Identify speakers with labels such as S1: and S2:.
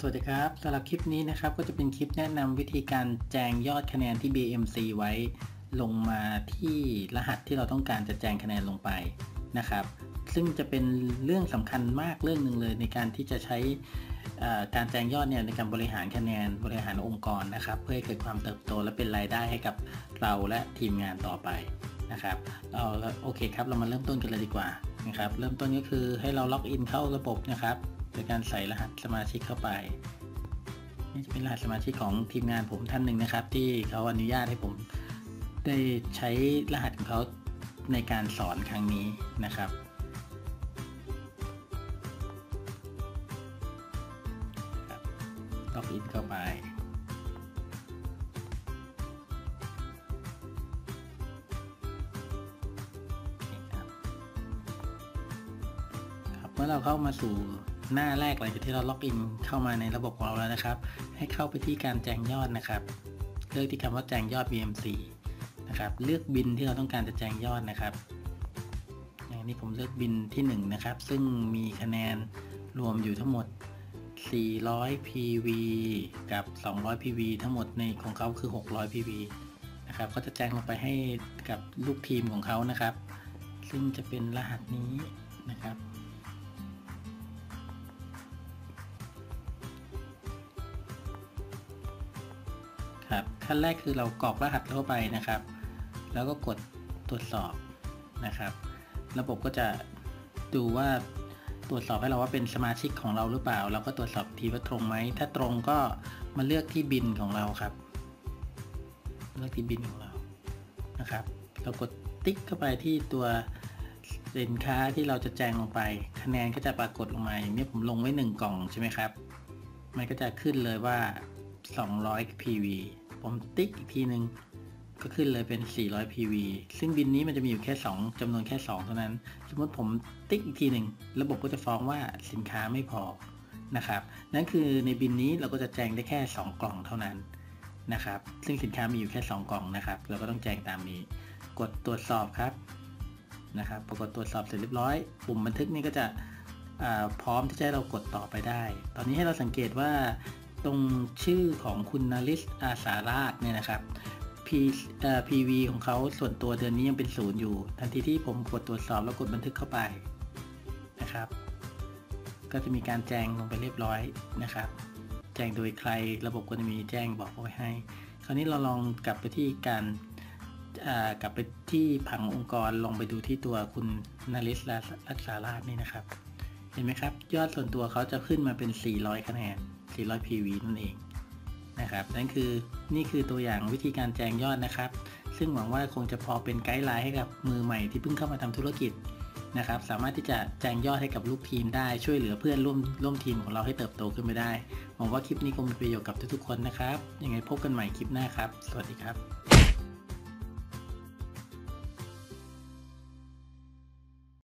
S1: สวัสดีครับสำหรับคลิปนี้นะครับก็จะเป็นคลิปแนะนำวิธีการแจงยอดคะแนนที่ BMC ไว้ลงมาที่รหัสที่เราต้องการจะแจงคะแนนลงไปนะครับ ซึ่งจะเป็นเรื่องสำคัญมากเรื่องหนึ่งเลย ในการที่จะใช้การแจงยอดเนี่ยในการบริหารคะแนนบริหารองค์กรนะครับ เพื่อให้เกิดความเติบโตและเป็นรายได้ให้กับเราและทีมงานต่อไปนะครับเอาโอเคครับเรามาเริ่มต้นกันเลยดีกว่านะครับเริ่มต้นก็คือให้เราล็อกอินเข้าระบบนะครับ โดยการใส่รหัสสมาชิกเข้าไป นี่จะเป็นรหัสสมาชิกของทีมงานผมท่านหนึ่งนะครับ ที่เขาอนุญาตให้ผมได้ใช้รหัสของเขาในการสอนครั้งนี้นะครับ ล็อกอินเข้าไปเมื่อเราเข้ามาสู่ หน้าแรกหลังจากที่เราล็อกอินเข้ามาในระบบของเราแล้วนะครับ ให้เข้าไปที่การแจ้งยอดนะครับ เลือกที่คำว่าแจ้งยอด BMC นะครับ เลือกบินที่เราต้องการจะแจ้งยอดนะครับ อย่างนี้ผมเลือกบินที่1นะครับ ซึ่งมีคะแนนรวมอยู่ทั้งหมด 400 PV กับ 200 PV ทั้งหมดในของเขาคือ 600 PV นะครับก็จะแจ้งลงไปให้กับลูกทีมของเขานะครับ ซึ่งจะเป็นรหัสนี้ ครับขั้นแรกคือเรากรอกรหัสเข้าไปนะครับ แล้วก็กดตรวจสอบนะครับ ระบบก็จะดูว่าตรวจสอบให้เราว่าเป็นสมาชิกของเราหรือเปล่า เราก็ตรวจสอบทีว่าตรงไหม ถ้าตรงก็มาเลือกที่บินของเราครับ เลือกที่บินของเรานะครับ เรากดติ๊กเข้าไปที่ตัวสินค้าที่เราจะแจ้งลงไป คะแนนก็จะปรากฏลงมาอย่างนี้ผมลงไว้ 1 กล่องใช่ไหมครับ มันก็จะขึ้นเลยว่า 200 PV ผมติ๊กอีกทีหนึ่งก็ขึ้นเลยเป็น 400 PV ซึ่งบินนี้มันจะมีอยู่แค่ 2จำนวนแค่ 2 เท่านั้น สมมติผมติ๊กอีกทีหนึ่งระบบก็จะฟ้องว่าสินค้าไม่พอนะครับ นั่นคือในบินนี้เราก็จะแจ้งได้แค่ 2 กล่องเท่านั้นนะครับ ซึ่งสินค้ามีอยู่แค่ 2 กล่องนะครับ เราก็ต้องแจ้งตามนี้ กดตรวจสอบครับนะครับ ปรากฏตรวจสอบเสร็จเรียบร้อย ปุ่มบันทึกนี้ก็จะพร้อมที่จะเรากดต่อไปได้ ตอนนี้ให้เราสังเกตว่า ตรงชื่อของคุณนาริสอาสาราชเนี่ยนะครับ P เอ่อ PV ของเขาส่วนตัวเดือนนี้ยังเป็นศูนย์อยู่ ทันทีที่ผมกดตรวจสอบแล้วกดบันทึกเข้าไปนะครับ ก็จะมีการแจ้งลงไปเรียบร้อยนะครับ แจ้งโดยใครระบบก็จะมีแจ้งบอกไว้ให้ คราวนี้เราลองกลับไปที่การกลับไปที่ผังองค์กรลองไปดูที่ตัวคุณนาริสรักษาราชนี่นะครับ เห็นไหมครับ ยอดส่วนตัวเขาจะขึ้นมาเป็น 400 คะแนน 400 PV นั่นเองนะครับนั่นคือนี่คือตัวอย่างวิธีการแจงยอดนะครับ ซึ่งหวังว่าคงจะพอเป็นไกด์ไลน์ให้กับมือใหม่ที่เพิ่งเข้ามาทำธุรกิจนะครับ สามารถที่จะแจงยอดให้กับลูกทีมได้ช่วยเหลือเพื่อนร่วมร่วมทีมของเราให้เติบโตขึ้นไปได้หวังว่าคลิปนี้คงมีประโยชน์กับทุกๆคนนะครับยังไงพบกันใหม่คลิปหน้าครับ สวัสดีครับ